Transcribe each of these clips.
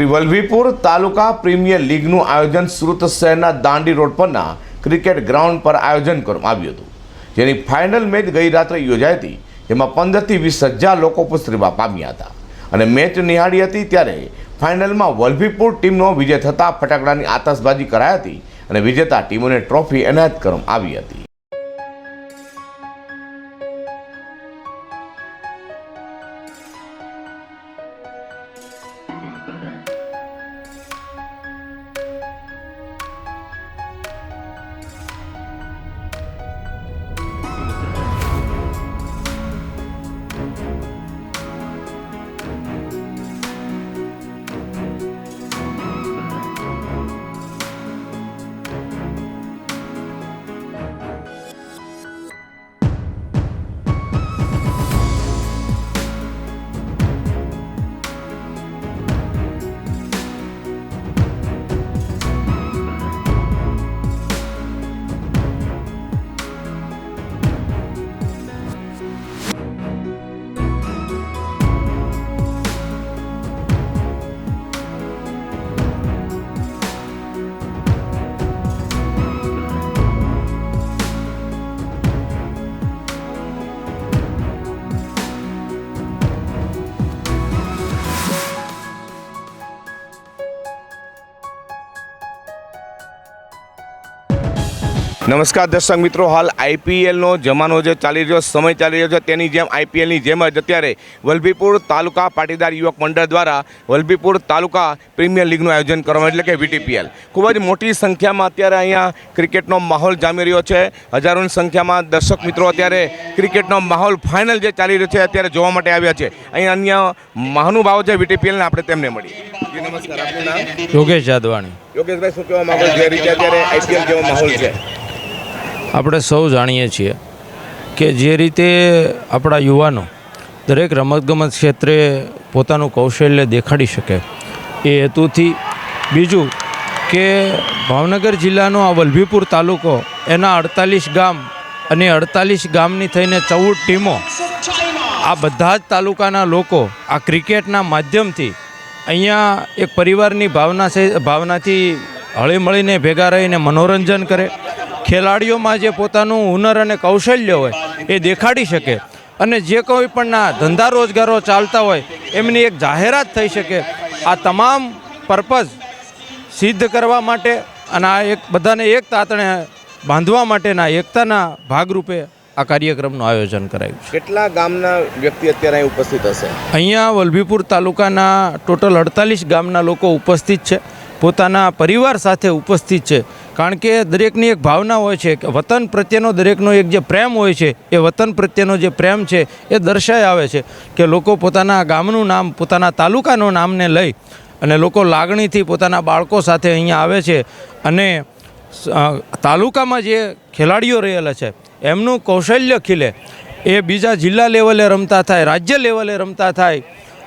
Shri Vallabhipur taluka premier લીગનું આયોજન સુરત શહેરના દાંડી રોડ પરના ક્રિકેટ ગ્રાઉન્ડ પર આયોજન કરવામાં આવ્યું હતું. જેની ફાઇનલ મેચ ગઈ રાત્રે યોજાઈ હતી. જેમાં પંદરથી વીસ હજાર લોકો રહેવા પામ્યા હતા. અને મેચ નિહાળી હતી ત્યારે ફાઇનલમાં વલ્લભીપુર ટીમનો વિજય થતાં ફટાકડાની આતશબાજી કરાઈ હતી અને વિજેતા ટીમોને ટ્રોફી એનાયત કરવામાં આવી હતી. નમસ્કાર દર્શક મિત્રો હાલ આઈપીએલનો જમાનો જે ચાલી રહ્યો સમય ચાલી રહ્યો છે. તેની જેમ આઈપીએલની જેમ જ અત્યારે વલભીપુર તાલુકા પાટીદાર યુવક મંડળ દ્વારા વલભીપુર તાલુકા પ્રીમિયર લીગનું આયોજન કરવામાં એટલે કે વીટીપીએલ. ખૂબ જ મોટી સંખ્યામાં અત્યારે અહીંયા ક્રિકેટનો માહોલ જામી રહ્યો છે. હજારોની સંખ્યામાં દર્શક મિત્રો અત્યારે ક્રિકેટનો માહોલ ફાઇનલ જે ચાલી રહ્યો છે અત્યારે જોવા માટે આવ્યા છે. અહીં અન્ય મહાનુભાવો છે વીટીપીએલને આપણે તેમને મળીએ. નમસ્કાર. આપનું નામ? યોગેશ જાદવાણી યોગેશભાઈ શું કહેવા માંગો છે? જે રીતે અત્યારે આઈપીએલ જેવો માહોલ છે. આપણે સૌ જાણીએ છીએ કે જે રીતે આપણા યુવાનો દરેક રમતગમત ક્ષેત્રે પોતાનું કૌશલ્ય દેખાડી શકે એ હેતુથી બીજું કે ભાવનગર જિલ્લાનો આ વલભીપુર તાલુકો, એના અડતાલીસ ગામ અને અડતાલીસ ગામની થઈને ચૌદ ટીમો આ બધા જ તાલુકાના લોકો આ ક્રિકેટના માધ્યમથી અહીંયા એક પરિવારની ભાવના છે, ભાવનાથી હળીમળીને ભેગા રહીને મનોરંજન કરે. ખેલાડીઓમાં જે પોતાનું હુનર અને કૌશલ્ય હોય એ દેખાડી શકે. અને જે કોઈ પણના ધંધા રોજગારો ચાલતા હોય એમની એક જાહેરાત થઈ શકે. આ તમામ પર્પઝ સિદ્ધ કરવા માટે અને આ એક બધાને એક તાતણે બાંધવા માટેના એકતાના ભાગરૂપે આ કાર્યક્રમનું આયોજન કરાયું છે. કેટલા ગામના વ્યક્તિ અત્યારે અહીં ઉપસ્થિત હશે? અહીંયા વલભીપુર તાલુકાના ટોટલ અડતાલીસ ગામના લોકો ઉપસ્થિત છે. પોતાના પરિવાર સાથે ઉપસ્થિત છે. કારણ કે દરેકની એક ભાવના હોય છે કે વતન પ્રત્યેનો દરેકનો એક જે પ્રેમ હોય છે, એ વતન પ્રત્યેનો જે પ્રેમ છે, એ દર્શાઈ આવે છે કે લોકો પોતાના ગામનું નામ, પોતાના તાલુકાનું નામને લઈ અને લોકો લાગણીથી પોતાના બાળકો સાથે અહીંયા આવે છે અને તાલુકામાં જે ખેલાડીઓ રહેલા છે, એમનું કૌશલ્ય ખીલે. એ બીજા જિલ્લા લેવલે રમતા થાય, રાજ્ય લેવલે રમતા થાય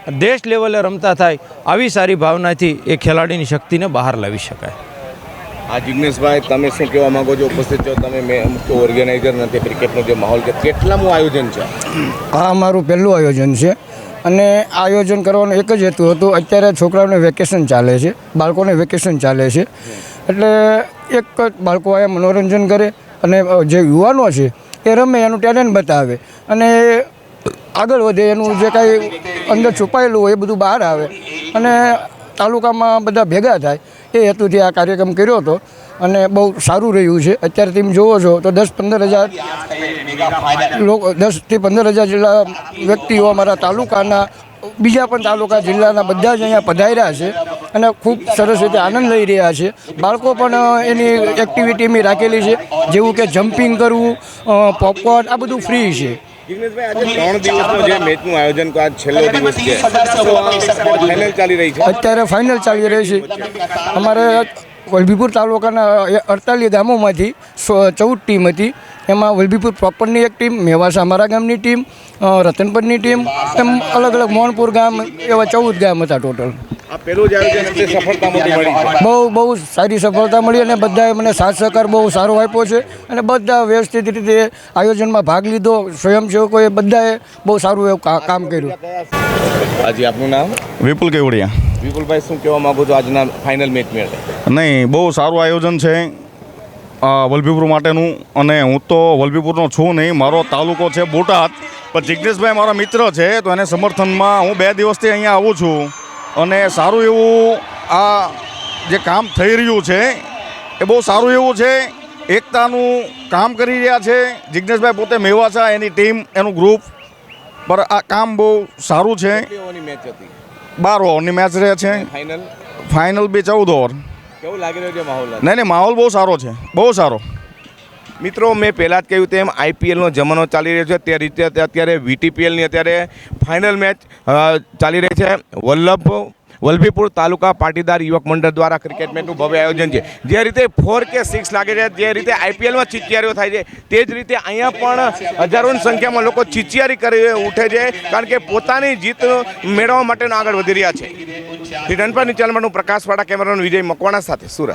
દેશ લેવલે રમતા થાય આવી સારી ભાવનાથી એ ખેલાડીની શક્તિને બહાર લાવી શકાય. આ જિગ્નેશભાઈ તમે શું કહેવા માંગો છો? ઉપસ્થિત છો તમે મેં મુખ્ય ઓર્ગેનાઇઝર નથી ક્રિકેટનો જે માહોલ છે કેટલામું આયોજન છે? આ અમારું પહેલું આયોજન છે અને આયોજન કરવાનો એક જ હેતુ હતો. અત્યારે છોકરાઓને વેકેશન ચાલે છે બાળકોને વેકેશન ચાલે છે. એટલે એક જ બાળકો આ મનોરંજન કરે અને જે યુવાનો છે એ રમે એનું ટેલેન્ટ બતાવે. અને આગળ વધે, એનું જે કાંઈ અંદર છુપાયેલું હોય એ બધું બહાર આવે. અને તાલુકામાં બધા ભેગા થાય. એ હેતુથી આ કાર્યક્રમ કર્યો હતો. અને બહુ સારું રહ્યું છે. અત્યારે તમે જુઓ છો તો દસ પંદર હજાર લોકો દસથી પંદર હજાર જેટલા વ્યક્તિઓ અમારા તાલુકાના, બીજા પણ તાલુકા જિલ્લાના બધા જ અહીંયા પધાર્યા છે અને ખૂબ સરસ રીતે આનંદ લઈ રહ્યા છે. બાળકો પણ એની એક્ટિવિટી મેં રાખેલી છે. જેવું કે જમ્પિંગ કરવું પોપકોર્ન આ બધું ફ્રી છે. જિગ્નેશભાઈ આજે ત્રણ દિવસનો જે મેચનું આયોજન આજ છેલ્લો દિવસ છે. ફાઇનલ ચાલી રહી છે? અત્યારે ફાઇનલ ચાલી રહી છે. અમારે વલભીપુર તાલુકાના અડતાલીસ ગામોમાંથી સો ચૌદ ટીમ હતી. એમાં વલભીપુર પ્રોપરની એક ટીમ મેવાસા અમારા ગામની ટીમ રતનપરની ટીમ એમ અલગ અલગ મોહનપુર ગામ એવા ચૌદ ગામ હતા ટોટલ. બહુ બહુ સારી સફળતા મળી અને બધાએ મને સાથ સહકાર બહુ સારો આપ્યો છે અને બધા વ્યવસ્થિત રીતે આયોજનમાં ભાગ લીધો. સ્વયંસેવકોએ બધાએ બહુ સારું એવું કા- કામ કર્યું. આજે આપનું નામ? વિપુલ કેવડિયા. વિપુલભાઈ શું કહેવા માગો છો આજના ફાઇનલ મેચ મેળવે નહીં બહુ સારું આયોજન છે. વલભીપુર માટેનું અને હું તો વલભીપુરનો છું નહીં મારો તાલુકો છે બોટાદ. પણ જિજ્ઞેશભાઈ મારા મિત્ર છે તો એને સમર્થનમાં હું બે દિવસથી અહીંયા આવું છું. અને સારું એવું આ જે કામ થઈ રહ્યું છે એ બહુ સારું એવું છે. એકતાનું કામ કરી રહ્યા છે. જિજ્ઞેશભાઈ પોતે મેવાસા એની ટીમ એનું ગ્રુપ પર આ કામ બહુ સારું છે. બાર ઓવરની મેચ રહે છે. ફાઇનલ ફાઇનલ બી ચૌદ ઓવર. કેવું લાગી રહ્યું છે માહોલ? નહીં નહીં માહોલ બહુ સારો છે. બહુ સારો. મિત્રો મેં પહેલાં જ કહ્યું તેમ આઈપીએલનો જમાનો ચાલી રહ્યો છે. તે રીતે અત્યારે વીટીપીએલની અત્યારે ફાઇનલ મેચ ચાલી રહી છે. વલ્લભ વલભીપુર તાલુકા પાટીદાર યુવક મંડળ દ્વારા ક્રિકેટ મેચનું ભવ્ય આયોજન છે. જે રીતે ફોર કે સિક્સ લાગે છે જે રીતે આઈપીએલમાં ચિચિયારીઓ થાય છે તે જ રીતે અહીંયા પણ હજારોની સંખ્યામાં લોકો ચિચિયારી કરી ઉઠે છે કારણ કે પોતાની જીત મેળવવા માટેનો આગળ વધી રહ્યા છે. રિટર્ન પર નીચાલવાનું પ્રકાશવાળા કેમેરાનો વિજય મકવાણા સાથે સુરત.